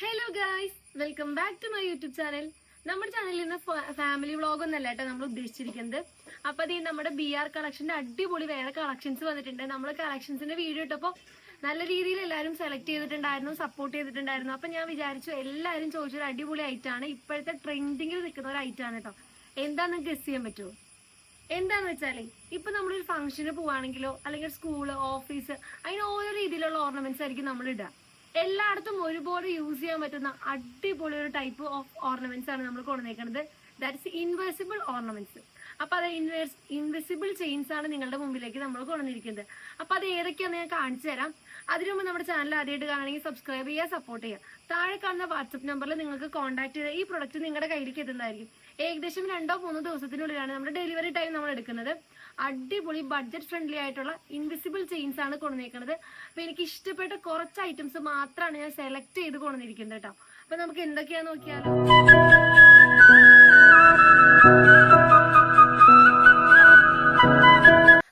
Hello guys welcome back to my YouTube channel നമ്മുടെ ചാനലിൽ നിന്ന് ഫാമിലി വ്ളോഗ് ഒന്നല്ല കേട്ടോ നമ്മൾ ഉദ്ദേശിച്ചിരിക്കുന്നത്. അപ്പൊ അത് നമ്മുടെ ബി ആർ കളക്ഷന്റെ അടിപൊളി വേറെ കളക്ഷൻസ് വന്നിട്ടുണ്ട്. നമ്മൾ കളക്ഷൻസിന്റെ വീഡിയോ ഇട്ടപ്പോൾ നല്ല രീതിയിൽ എല്ലാവരും സെലക്ട് ചെയ്തിട്ടുണ്ടായിരുന്നു സപ്പോർട്ട് ചെയ്തിട്ടുണ്ടായിരുന്നു. അപ്പൊ ഞാൻ വിചാരിച്ചു എല്ലാവരും ചോദിച്ചൊരു അടിപൊളി ഐറ്റാണ് ഇപ്പോഴത്തെ ട്രെൻഡിങ്ങിൽ നിൽക്കുന്ന ഒരു ഐറ്റാണ് കേട്ടോ. എന്താണെന്ന് ഗസ് ചെയ്യാൻ പറ്റുമോ എന്താന്ന് വെച്ചാൽ ഇപ്പൊ നമ്മളൊരു ഫംഗ്ഷന് പോവാണെങ്കിലോ അല്ലെങ്കിൽ സ്കൂൾ ഓഫീസ് അതിന് ഓരോ രീതിയിലുള്ള ഓർണമെന്റ്സ് ആയിരിക്കും നമ്മൾ ഇടുക. എല്ലായിടത്തും ഒരുപോലെ യൂസ് ചെയ്യാൻ പറ്റുന്ന അടിപൊളി ഒരു ടൈപ്പ് ഓഫ് ഓർണമെന്റ്സ് ആണ് നമ്മൾ കൊണ്ടുവന്നേക്കുന്നത് ദാറ്റ്സ് ഇൻവേഴ്സിബിൾ ഓർണമെന്റ്സ് അപ്പൊ അത് ഇൻവിസിബിൾ ചെയിൻസ് ആണ് നിങ്ങളുടെ മുമ്പിലേക്ക് നമ്മൾ കൊണ്ടുവന്നിരിക്കുന്നത്. അപ്പൊ അത് ഏതൊക്കെയാണെന്ന് ഞാൻ കാണിച്ചു തരാം. അതിനു മുമ്പ് നമ്മുടെ ചാനൽ ആദ്യമായിട്ട് കാണണമെങ്കിൽ സബ്സ്ക്രൈബ് ചെയ്യുക സപ്പോർട്ട് ചെയ്യുക. താഴെ കാണുന്ന വാട്സപ്പ് നമ്പറിൽ നിങ്ങൾക്ക് കോൺടാക്ട് ചെയ്ത് ഈ പ്രൊഡക്റ്റ് നിങ്ങളുടെ കയ്യിലേക്ക് എത്തുന്നതായിരിക്കും. ഏകദേശം രണ്ടോ മൂന്നോ ദിവസത്തിനുള്ളിലാണ് നമ്മുടെ ഡെലിവറി ടൈം നമ്മൾ എടുക്കുന്നത് അടിപൊളി ബഡ്ജറ്റ് ഫ്രണ്ട്ലി ആയിട്ടുള്ള ഇൻവിസിബിൾ ചെയിൻസ് ആണ് കൊണ്ടുവന്നിരിക്കുന്നത് അപ്പൊ എനിക്ക് ഇഷ്ടപ്പെട്ട കുറച്ച് ഐറ്റംസ് മാത്രമാണ് ഞാൻ സെലക്ട് ചെയ്ത് കൊണ്ടുവന്നിരിക്കുന്നത് കേട്ടോ അപ്പൊ നമുക്ക് എന്തൊക്കെയാന്ന് നോക്കിയാലോ?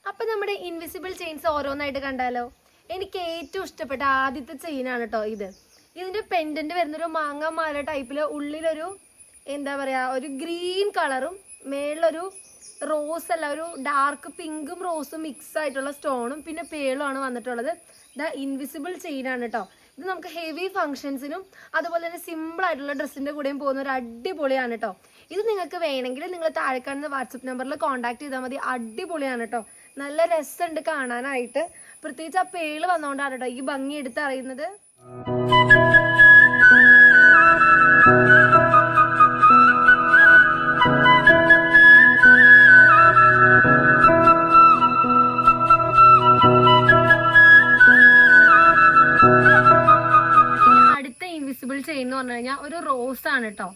അപ്പൊ നമ്മുടെ ഇൻവിസിബിൾ ചെയിൻസ് ഓരോന്നായിട്ട് കണ്ടാലോ? എനിക്ക് ഏറ്റവും ഇഷ്ടപ്പെട്ട ആദ്യത്തെ ആണ് കേട്ടോ ഇത്. ഇതിന്റെ പെൻഡന്റ് വരുന്നൊരു മാങ്ങ മാല ടൈപ്പിൽ ഉള്ളിലൊരു എന്താ പറയാ ഒരു ഗ്രീൻ കളറും മേളിലൊരു റോസ് അല്ല ഒരു ഡാർക്ക് പിങ്കും റോസും മിക്സ് ആയിട്ടുള്ള സ്റ്റോണും പിന്നെ പേളും ആണ് വന്നിട്ടുള്ളത്. ദ ഇൻവിസിബിൾ ചെയിൻ ആണ് കേട്ടോ ഇത് നമുക്ക് ഹെവി ഫംഗ്ഷൻസിനും അതുപോലെ തന്നെ സിമ്പിൾ ആയിട്ടുള്ള ഡ്രസ്സിന്റെ കൂടെയും പോകുന്ന ഒരു അടിപൊളിയാണ് കേട്ടോ ഇത് നിങ്ങൾക്ക് വേണമെങ്കിൽ നിങ്ങൾ താഴെ കാണുന്ന വാട്സപ്പ് നമ്പറിൽ കോൺടാക്ട് ചെയ്താൽ മതി. അടിപൊളിയാണ് കേട്ടോ നല്ല രസമുണ്ട് കാണാനായിട്ട്. പ്രത്യേകിച്ച് ആ പേൾ വന്നുകൊണ്ടാണ് കേട്ടോ ഈ ഭംഗി എടുത്ത് അറിയുന്നത്. ഒരു റോസ് ആണ് കേട്ടോ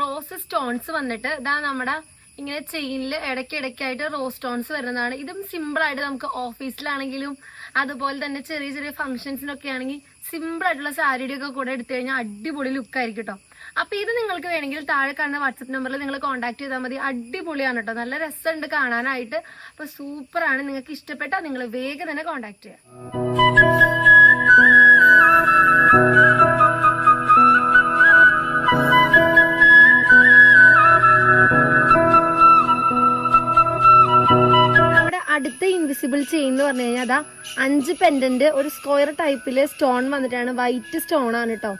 റോസ് സ്റ്റോൺസ് വന്നിട്ട് ഇതാ നമ്മുടെ ഇങ്ങനെ ചെയിനിൽ ഇടയ്ക്കിടയ്ക്കായിട്ട് റോസ് സ്റ്റോൺസ് വരുന്നതാണ്. ഇതും സിമ്പിൾ ആയിട്ട് നമുക്ക് ഓഫീസിലാണെങ്കിലും അതുപോലെ തന്നെ ചെറിയ ചെറിയ ഫംഗ്ഷൻസിനൊക്കെ ആണെങ്കിൽ സിമ്പിൾ ആയിട്ടുള്ള സാരിയുടെ ഒക്കെ കൂടെ എടുത്തു കഴിഞ്ഞാൽ അടിപൊളി ലുക്കായിരിക്കും കേട്ടോ അപ്പൊ ഇത് നിങ്ങൾക്ക് വേണമെങ്കിൽ താഴെ കാണുന്ന വാട്സപ്പ് നമ്പറിൽ നിങ്ങൾ കോൺടാക്ട് ചെയ്താൽ മതി. അടിപൊളിയാണ് കേട്ടോ നല്ല രസമുണ്ട് കാണാനായിട്ട്. അപ്പൊ സൂപ്പറാണ്. നിങ്ങൾക്ക് ഇഷ്ടപ്പെട്ടാൽ നിങ്ങൾ വേഗം തന്നെ കോൺടാക്ട് ചെയ്യുക ഇൻവിസിബിൾ ചെയിൻ എന്ന് പറഞ്ഞു കഴിഞ്ഞാൽ അതാ അഞ്ച് പെൻഡന്റ് ഒരു സ്ക്വയർ ടൈപ്പിൽ സ്റ്റോൺ വന്നിട്ടാണ്. വൈറ്റ് സ്റ്റോൺ ആണ് കേട്ടോ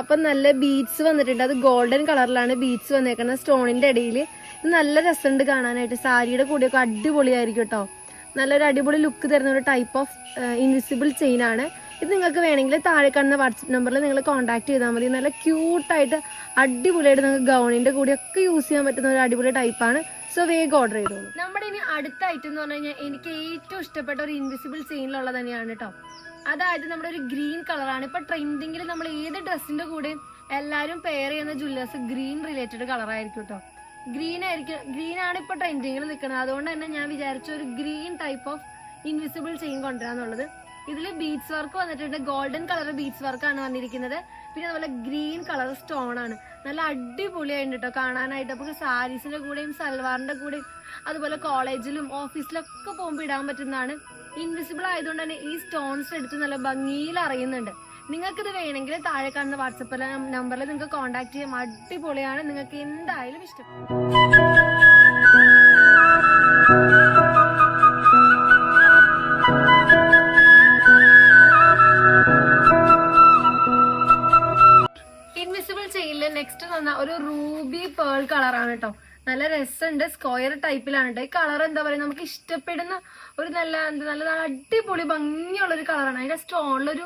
അപ്പൊ നല്ല ബീഡ്സ് വന്നിട്ടുണ്ട്. അത് ഗോൾഡൻ കളറിലാണ് ബീഡ്സ് വന്നേക്കുന്നത് സ്റ്റോണിന്റെ ഇടയിൽ. നല്ല രസമുണ്ട് കാണാനായിട്ട്. സാരിയുടെ കൂടെയൊക്കെ അടിപൊളിയായിരിക്കും കേട്ടോ നല്ലൊരു അടിപൊളി ലുക്ക് തരുന്ന ഒരു ടൈപ്പ് ഓഫ് ഇൻവിസിബിൾ ചെയിൻ ആണ്. ഇത് നിങ്ങൾക്ക് വേണമെങ്കിൽ താഴെ കാണുന്ന വാട്സപ്പ് നമ്പറിൽ നിങ്ങൾ കോൺടാക്ട് ചെയ്താൽ മതി. നല്ല ക്യൂട്ടായിട്ട് അടിപൊളിയായിട്ട് നിങ്ങൾക്ക് ഗൗണിന്റെ കൂടെയൊക്കെ യൂസ് ചെയ്യാൻ പറ്റുന്ന ഒരു അടിപൊളി ടൈപ്പാണ് സോ വേഗം ഓർഡർ ചെയ്തോളൂ. നമ്മുടെ ഇനി അടുത്ത ഐറ്റം എന്ന് പറഞ്ഞു കഴിഞ്ഞാൽ എനിക്ക് ഏറ്റവും ഇഷ്ടപ്പെട്ട ഒരു ഇൻവിസിബിൾ ചെയിനിലുള്ളത് തന്നെയാണ് കേട്ടോ അതായത് നമ്മുടെ ഒരു ഗ്രീൻ കളറാണ് ഇപ്പൊ ട്രെൻഡിങ്ങിൽ നമ്മൾ ഏത് ഡ്രസ്സിന്റെ കൂടെ എല്ലാവരും പെയർ ചെയ്യുന്ന ജ്വല്ലേഴ്സ് ഗ്രീൻ റിലേറ്റഡ് കളറായിരിക്കും കേട്ടോ ഗ്രീൻ ആയിരിക്കും. ഗ്രീൻ ആണ് ഇപ്പൊ ട്രെൻഡിങ്ങിൽ നിൽക്കുന്നത് അതുകൊണ്ട് തന്നെ ഞാൻ വിചാരിച്ച ഒരു green type of invisible chain കൊണ്ടുവരാന്നുള്ളത്. ഇതിൽ ബീഡ്സ് വർക്ക് വന്നിട്ടുണ്ട്. ഗോൾഡൻ കളർ ബീഡ്സ് വർക്കാണ് വന്നിരിക്കുന്നത്. പിന്നെ അതുപോലെ ഗ്രീൻ കളർ സ്റ്റോൺ ആണ്. നല്ല അടിപൊളിയായിട്ട് കേട്ടോ കാണാനായിട്ട്. നമുക്ക് സാരീസിന്റെ കൂടെയും സൽവാറിന്റെ കൂടെയും അതുപോലെ കോളേജിലും ഓഫീസിലൊക്കെ പോകുമ്പോൾ ഇടാൻ പറ്റുന്നതാണ്. ഇൻവിസിബിൾ ആയതുകൊണ്ട് തന്നെ ഈ സ്റ്റോൺസ് എടുത്ത് നല്ല ഭംഗിയിൽ അറിയുന്നുണ്ട്. നിങ്ങൾക്ക് ഇത് വേണമെങ്കിൽ താഴെ കാണുന്ന വാട്സപ്പ് നമ്പറിൽ നിങ്ങൾക്ക് കോൺടാക്ട് ചെയ്യാം. അടിപൊളിയാണ്. നിങ്ങൾക്ക് എന്തായാലും ഇഷ്ടപ്പെടും നല്ല രസമുണ്ട്. സ്ക്വയർ ടൈപ്പിലാണ് കേട്ടോ ഈ കളർ എന്താ പറയുക? നമുക്ക് ഇഷ്ടപ്പെടുന്ന ഒരു നല്ല എന്താ നല്ല അടിപൊളി ഭംഗിയുള്ള ഒരു കളറാണ്. അതിന്റെ സ്റ്റോണിലൊരു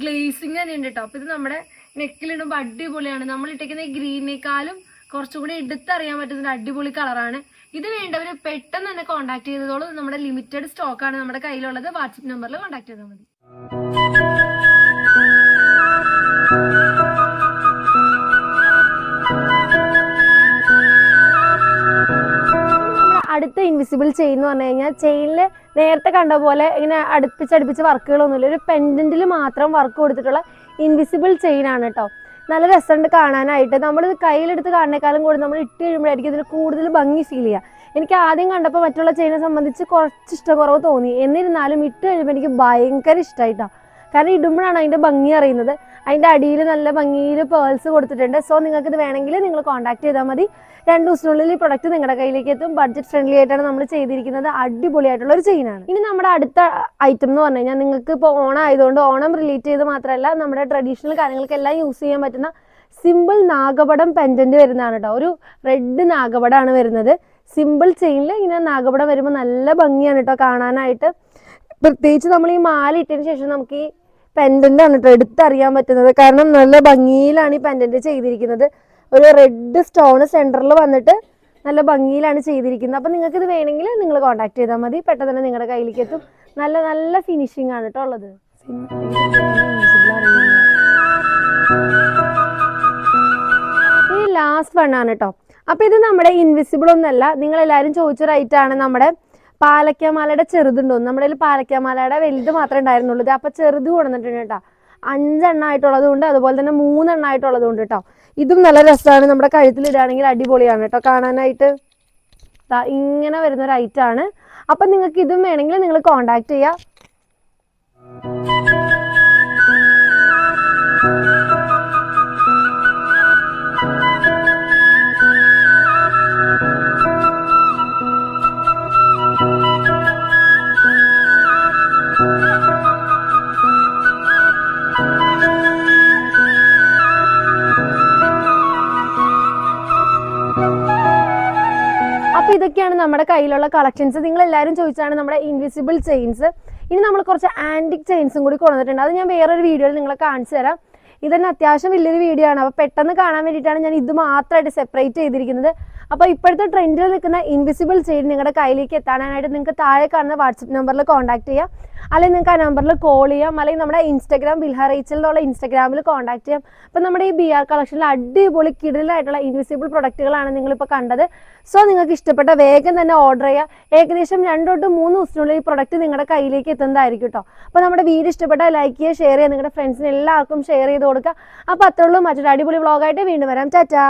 ഗ്ലേസിങ് തന്നെ ഉണ്ട് കേട്ടോ. അപ്പോൾ ഇത് നമ്മുടെ നെക്കിലിടുമ്പോൾ അടിപൊളിയാണ്. നമ്മൾ ഇട്ടേക്കുന്ന ഈ ഗ്രീനേക്കാളും കുറച്ചുകൂടി എടുത്തറിയാൻ പറ്റുന്ന അടിപൊളി കളറാണ്. ഇത് വേണ്ടവർ പെട്ടെന്ന് തന്നെ കോൺടാക്ട് ചെയ്തതോളൂ. നമ്മുടെ ലിമിറ്റഡ് സ്റ്റോക്കാണ് നമ്മുടെ കയ്യിലുള്ളത്. വാട്സപ്പ് നമ്പറിൽ കോൺടാക്ട് ചെയ്താൽ മതി. അടുത്ത ഇൻവിസിബിൾ ചെയിൻ എന്ന് പറഞ്ഞു കഴിഞ്ഞാൽ ചെയിനിൽ നേരത്തെ കണ്ട പോലെ ഇങ്ങനെ അടുപ്പിച്ചടുപ്പിച്ച് വർക്കുകളൊന്നുമില്ല. ഒരു പെൻഡന്റിൽ മാത്രം വർക്ക് കൊടുത്തിട്ടുള്ള ഇൻവിസിബിൾ ചെയിൻ ആണ് കേട്ടോ നല്ല രസമുണ്ട് കാണാനായിട്ട്. നമ്മൾ കയ്യിലെടുത്ത് കാണുന്നേക്കാളും കൂടി നമ്മൾ ഇട്ട് കഴിയുമ്പോഴായിരിക്കും ഇതിന് കൂടുതൽ ഭംഗി ഫീൽ ചെയ്യുക. എനിക്ക് ആദ്യം കണ്ടപ്പോൾ മറ്റുള്ള ചെയിനെ സംബന്ധിച്ച് കുറച്ച് ഇഷ്ടക്കുറവ് തോന്നി. എന്നിരുന്നാലും ഇട്ട് കഴിയുമ്പോൾ എനിക്ക് ഭയങ്കര ഇഷ്ടമായിട്ടാണ് കാരണം ഇടുമ്പോഴാണ് അതിന്റെ ഭംഗി അറിയുന്നത്. അതിന്റെ അടിയിൽ നല്ല ഭംഗിയിൽ പേൾസ് കൊടുത്തിട്ടുണ്ട്. സോ നിങ്ങൾക്ക് ഇത് വേണമെങ്കിൽ നിങ്ങൾ കോൺടാക്ട് ചെയ്താൽ മതി. രണ്ട് ദിവസത്തിനുള്ളിൽ ഈ പ്രൊഡക്റ്റ് നിങ്ങളുടെ കയ്യിലേക്ക് എത്തും. ബഡ്ജറ്റ് ഫ്രണ്ട്ലി ആയിട്ടാണ് നമ്മൾ ചെയ്തിരിക്കുന്നത്. അടിപൊളിയായിട്ടുള്ള ഒരു ചെയിനാണ് ഇനി നമ്മുടെ അടുത്ത ഐറ്റം എന്ന് പറഞ്ഞു കഴിഞ്ഞാൽ നിങ്ങൾക്ക് ഇപ്പോൾ ഓണം ആയതുകൊണ്ട് ഓണം റിലേറ്റ് ചെയ്ത് മാത്രമല്ല നമ്മുടെ ട്രഡീഷണൽ കാര്യങ്ങൾക്കെല്ലാം യൂസ് ചെയ്യാൻ പറ്റുന്ന സിമ്പിൾ നാഗപടം പെൻഡന്റ് വരുന്നതാണ് കേട്ടോ. ഒരു റെഡ് നാഗപടമാണ് വരുന്നത്. സിമ്പിൾ ചെയിനിൽ ഇങ്ങനെ നാഗപടം വരുമ്പോൾ നല്ല ഭംഗിയാണ് കേട്ടോ കാണാനായിട്ട്. പ്രത്യേകിച്ച് നമ്മൾ ഈ മാല ഇട്ടതിന് ശേഷം നമുക്ക് ഈ പെൻഡന്റ് ആണ് കേട്ടോ എടുത്തറിയാൻ പറ്റുന്നത്. കാരണം നല്ല ഭംഗിയിലാണ് ഈ പെൻഡന്റ് ചെയ്തിരിക്കുന്നത്. ഒരു റെഡ് സ്റ്റോൺ സെന്ററിൽ വന്നിട്ട് നല്ല ഭംഗിയിലാണ് ചെയ്തിരിക്കുന്നത്. അപ്പം നിങ്ങൾക്ക് ഇത് വേണമെങ്കിൽ നിങ്ങൾ കോൺടാക്ട് ചെയ്താൽ മതി. പെട്ടെന്ന് തന്നെ നിങ്ങളുടെ കയ്യിലേക്ക് എത്തും നല്ല നല്ല ഫിനിഷിംഗ് ആണ് കേട്ടോ ഉള്ളത്. ഈ ലാസ്റ്റ് വൺ ആണ് കേട്ടോ അപ്പൊ ഇത് നമ്മുടെ ഇൻവിസിബിൾ ഒന്നല്ല. നിങ്ങൾ എല്ലാരും ചോദിച്ചൊരു ആണ് നമ്മുടെ പാലക്കാമാലയുടെ ചെറുതുണ്ടോ. നമ്മുടെ കയ്യിൽ പാലക്കാമാലയുടെ വലുത് മാത്രമേ ഉണ്ടായിരുന്നുള്ളൂ. ഇത് അപ്പൊ ചെറുത് കൊണ്ടുവന്നിട്ടുണ്ട് കേട്ടോ. അഞ്ചെണ്ണായിട്ടുള്ളത് കൊണ്ട് അതുപോലെ തന്നെ മൂന്നെണ്ണായിട്ടുള്ളത് കൊണ്ട് കേട്ടോ. ഇതും നല്ല രസമാണ്. നമ്മുടെ കഴുത്തിൽ ഇടുകയാണെങ്കിൽ അടിപൊളിയാണ് കേട്ടോ. കാണാനായിട്ട് ഇങ്ങനെ വരുന്ന ഒരു ഐറ്റം ആണ്. അപ്പൊ നിങ്ങൾക്ക് ഇതും വേണമെങ്കിൽ നിങ്ങൾ കോണ്ടാക്ട് ചെയ്യാം. നമ്മുടെ കയ്യിലുള്ള കളക്ഷൻസ് നിങ്ങൾ എല്ലാവരും ചോദിച്ചാണ് നമ്മുടെ ഇൻവിസിബിൾ ചെയിൻസ് ഇനി നമ്മൾ കുറച്ച് ആന്റിക് ചെയിൻസും കൂടി കൊണ്ടുവന്നിട്ടുണ്ട്. അത് ഞാൻ വേറൊരു വീഡിയോയിൽ നിങ്ങളെ കാണിച്ചു തരാം. ഇതന്നെ അത്യാവശ്യം വലിയൊരു വീഡിയോ ആണ്. അപ്പോൾ പെട്ടെന്ന് കാണാൻ വേണ്ടിയിട്ടാണ് ഞാൻ ഇത് മാത്രമായിട്ട് സെപ്പറേറ്റ് ചെയ്തിരിക്കുന്നത്. അപ്പോൾ ഇപ്പോഴത്തെ ട്രെൻഡിൽ നിൽക്കുന്ന ഇൻവിസിബിൾ ചെയിൻ നിങ്ങളുടെ കയ്യിലേക്ക് എത്താനായിട്ട് നിങ്ങൾക്ക് താഴെ കാണുന്ന വാട്സപ്പ് നമ്പറിൽ കോൺടാക്ട് ചെയ്യാം. അല്ലെങ്കിൽ നിങ്ങൾക്ക് ആ നമ്പറിൽ കോൾ ചെയ്യാം. അല്ലെങ്കിൽ നമ്മുടെ ഇൻസ്റ്റാഗ്രാം ബിൽഹ റേച്ചൽ എന്നുള്ള ഇൻസ്റ്റാഗ്രാമിൽ കോൺടാക്ട് ചെയ്യാം. അപ്പം നമ്മുടെ ഈ ബി ആർ കളക്ഷനിൽ അടിപൊളി കിടിലായിട്ടുള്ള ഇൻവിസിബിൾ പ്രൊഡക്റ്റുകളാണ് നിങ്ങളിപ്പോൾ കണ്ടത്. സോ നിങ്ങൾക്ക് ഇഷ്ടപ്പെട്ട വേഗം തന്നെ ഓർഡർ ചെയ്യുക. ഏകദേശം രണ്ടോ മൂന്ന് ദിവസത്തിനുള്ളിൽ ഈ പ്രൊഡക്റ്റ് നിങ്ങളുടെ കയ്യിലേക്ക് എത്തുന്നതായിരിക്കും കേട്ടോ. അപ്പോൾ നമ്മുടെ വീഡിയോ ഇഷ്ടപ്പെട്ട ലൈക്ക് ചെയ്യുക ഷെയർ ചെയ്യുക നിങ്ങളുടെ ഫ്രണ്ട്സിന് എല്ലാവർക്കും ഷെയർ ചെയ്ത് കൊടുക്കുക. അപ്പോൾ അത്രയുള്ളൂ മറ്റൊരു അടിപൊളി വ്ളോഗായിട്ട് വീണ്ടും വരാം. ചാറ്റാ